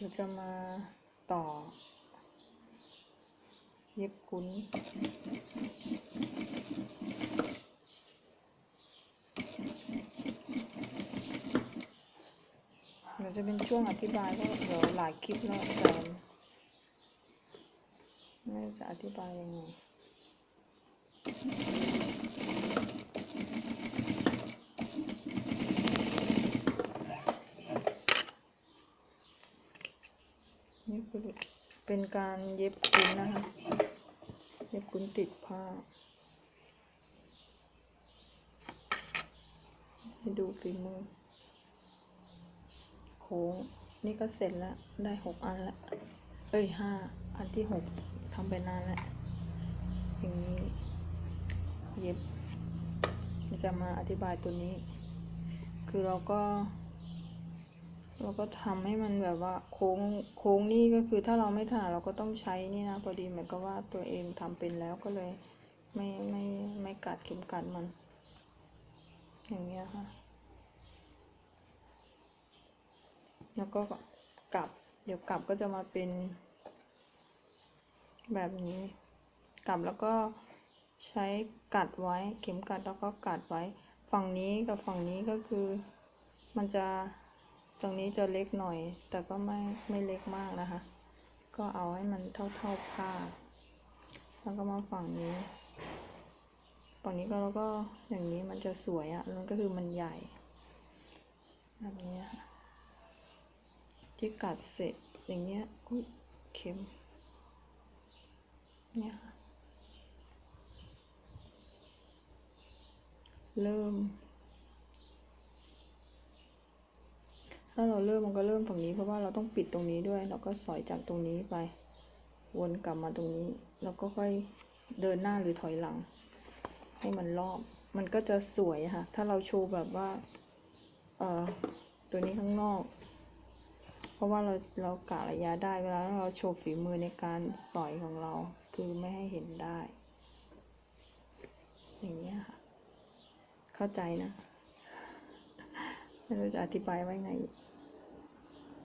เราจะมาต่อ เย็บคุ้นเดี๋ยวจะเป็นช่วงอธิบายก็เดี๋ยวหลายคลิปแล้วแต่ไม่จะอธิบายยังไง นี่คือเป็นการเย็บคุ้นนะคะ เย็บคุ้นติดผ้า ให้ดูฝีมือ โค้ง นี่ก็เสร็จแล้ว ได้หกอันละ เอ้ยห้า อันที่หกทำไปนานแล้วอย่างนี้เย็บจะมาอธิบายตัวนี้ คือเราก็ เราก็ทำให้มันแบบว่าโค้งโค้งนี่ก็คือถ้าเราไม่ถนัดเราก็ต้องใช้นี่นะพอดีเหมือนกับว่าตัวเองทำเป็นแล้วก็เลย ไม่ไม่ไม่กัดเข็มกัดมัน อย่างเงี้ยค่ะ แล้วก็กลับ เดี๋ยวกลับก็จะมาเป็น แบบนี้ กลับแล้วก็ใช้กัดไว้เข็มกัดแล้วก็กัดไว้ ฝั่งนี้กับฝั่งนี้ก็คือ มันจะ ตรงนี้จะเล็กหน่อย แต่ก็ไม่ไม่เล็กมากนะคะ ก็เอาให้มันเท่าเท่าผ้า แล้วก็มาฝั่งนี้ ฝั่งนี้ก็แล้วก็อย่างนี้มันจะสวยอะ่ะนั่นก็คือมันใหญ่ แบบนี้ค่ะที่กัดเสร็จอย่างเงี้ย อุ้ยเข็ม เนี่ยค่ะเริ่ม ถ้าเราเริ่มมันก็เริ่มฝั่งนี้ เพราะว่าเราต้องปิดตรงนี้ด้วยแล้วก็สอยจากตรงนี้ไป วนกลับมาตรงนี้ แล้วก็ค่อยเดินหน้าหรือถอยหลัง ให้มันรอบ มันก็จะสวยค่ะ ถ้าเราโชว์แบบว่า เอ่อ ตัวนี้ข้างนอก เพราะว่าเราเรากะระยะได้ เวลาเราโชว์ฝีมือในการสอยของเรา คือไม่ให้เห็นได้ อย่างเงี้ค่ะ เข้าใจนะ ไม่รู้จะอธิบายไว้ไง